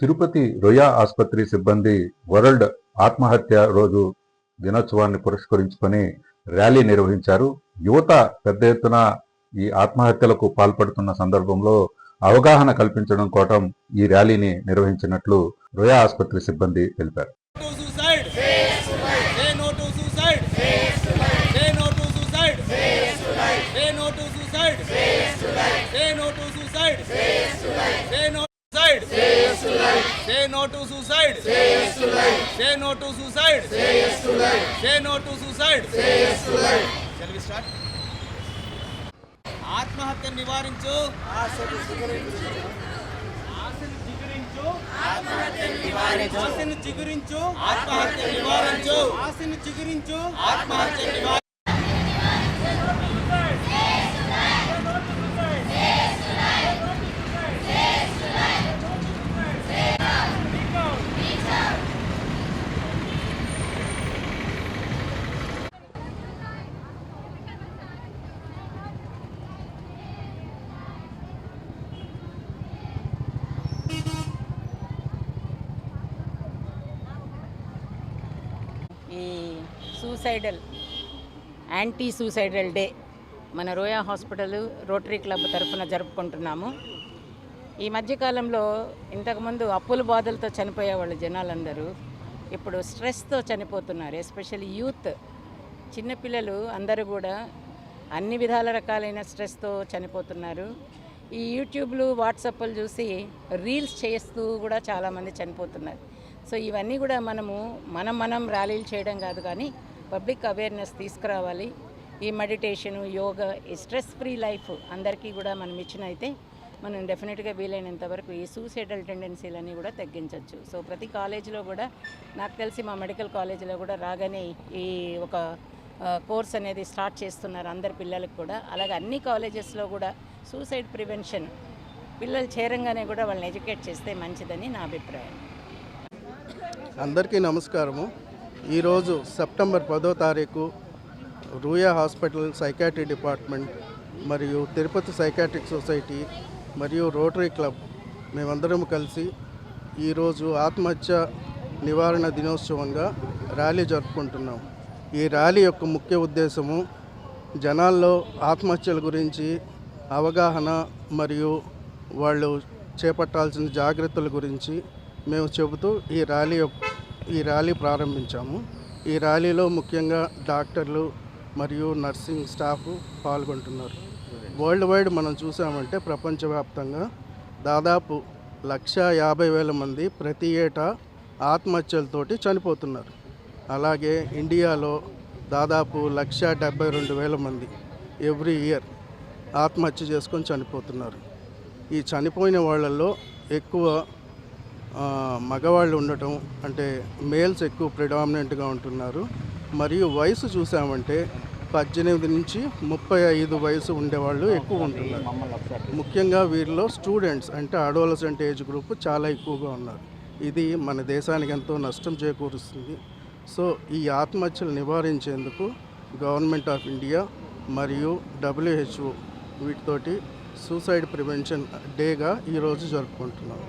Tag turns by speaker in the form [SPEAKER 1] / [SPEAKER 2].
[SPEAKER 1] తిరుపతి రొయా ఆసుపత్రి సిబ్బంది వరల్డ్ ఆత్మహత్య రోజు దినోత్సవాన్ని పురస్కరించుకొని ర్యాలీ నిర్వహించారు. యువత పెద్ద ఎత్తున ఈ ఆత్మహత్యలకు పాల్పడుతున్న సందర్భంలో అవగాహన కల్పించడం కోటం ఈ ర్యాలీని నిర్వహించినట్లు రొయా ఆసుపత్రి సిబ్బంది తెలిపారు
[SPEAKER 2] to suicide. Say no to suicide. Say no to suicide. Say no to suicide. Say no to suicide. Say no to suicide. Say no to suicide. Say no to suicide. Say no to suicide. Shall we start? ఆత్మహత్య నివారించు ఆశను చిగురించు ఆశను చిగురించు ఆత్మహత్య నివారించు ఆశను చిగురించు ఆత్మహత్య నివారించు
[SPEAKER 3] ఈ suicidal anti suicidal day మన రోయా hospital rotary club తరఫున జరుపుకుంటున్నాము. ఈ మధ్యకాలంలో ఇంతకుముందు అప్పుల బాధలతో చనిపోయేవాళ్ళు జనాలందరూ ఇప్పుడు స్ట్రెస్తో చనిపోతున్నారు ఎస్పెషల్లీ యూత్. చిన్నపిల్లలు అందరూ కూడా అన్ని విధాల రకాలైన స్ట్రెస్తో చనిపోతున్నారు. ఈ యూట్యూబ్లు వాట్సాప్లు చూసి రీల్స్ చేస్తూ కూడా చాలామంది చనిపోతున్నారు. సో ఇవన్నీ కూడా మనము మనం మనం ర్యాలీలు చేయడం కాదు కానీ పబ్లిక్ అవేర్నెస్ తీసుకురావాలి. ఈ మెడిటేషను యోగా ఈ స్ట్రెస్ ఫ్రీ లైఫ్ అందరికీ కూడా మనం ఇచ్చినైతే మనం డెఫినెట్గా వీలైనంత వరకు ఈ సూసైడల్ టెండెన్సీలన్నీ కూడా తగ్గించవచ్చు సో ప్రతి కాలేజీలో కూడా నాకు తెలిసి మా మెడికల్ కాలేజీలో కూడా రాగానే ఈ ఒక కోర్స్ అనేది స్టార్ట్ చేస్తున్నారు అందరి పిల్లలకు కూడా. అలాగే అన్ని కాలేజెస్లో కూడా సూసైడ్ ప్రివెన్షన్ పిల్లలు చేరంగానే కూడా వాళ్ళని ఎడ్యుకేట్ చేస్తే మంచిదని నా అభిప్రాయం.
[SPEAKER 4] అందరికీ నమస్కారము. ఈరోజు సెప్టెంబర్ పదో తారీఖు రూయా హాస్పిటల్ సైకాట్రీ డిపార్ట్మెంట్ మరియు తిరుపతి సైకాట్రిక్ సొసైటీ మరియు రోటరీ క్లబ్ మేమందరం కలిసి ఈరోజు ఆత్మహత్య నివారణ దినోత్సవంగా ర్యాలీ జరుపుకుంటున్నాం. ఈ ర్యాలీ యొక్క ముఖ్య ఉద్దేశము జనాల్లో ఆత్మహత్యల గురించి అవగాహన మరియు వాళ్ళు చేపట్టాల్సిన జాగ్రత్తల గురించి మేము చెబుతూ ఈ ర్యాలీ యొక్క- ఈ ర్యాలీ ప్రారంభించాము. ఈ ర్యాలీలో ముఖ్యంగా డాక్టర్లు మరియు నర్సింగ్ స్టాఫ్ పాల్గొంటున్నారు. వరల్డ్ వైడ్ మనం చూసామంటే ప్రపంచవ్యాప్తంగా దాదాపు లక్ష యాభై వేల మంది ప్రతి ఏటా ఆత్మహత్యలతోటి చనిపోతున్నారు. అలాగే ఇండియాలో దాదాపు లక్ష డెబ్బై రెండు వేల మంది ఎవ్రీ ఇయర్ ఆత్మహత్య చేసుకొని చనిపోతున్నారు. ఈ చనిపోయిన వాళ్ళల్లో ఎక్కువ మగవాళ్ళు ఉండటం అంటే మేల్స్ ఎక్కువ ప్రిడామినెంట్గా ఉంటున్నారు. మరియు వయసు చూసామంటే పద్దెనిమిది నుంచి ముప్పై ఐదు వయసు ఉండేవాళ్ళు ఎక్కువ ఉంటున్నారు. ముఖ్యంగా వీరిలో స్టూడెంట్స్ అంటే అడోలసెంట్ ఏజ్ గ్రూప్ చాలా ఎక్కువగా ఉన్నారు. ఇది మన దేశానికి ఎంతో నష్టం చేకూరుస్తుంది. సో ఈ ఆత్మహత్యలు నివారించేందుకు గవర్నమెంట్ ఆఫ్ ఇండియా మరియు డబ్ల్యూహెచ్ఓ వీటితోటి సూసైడ్ ప్రివెన్షన్ డేగా ఈరోజు జరుపుకుంటున్నాం.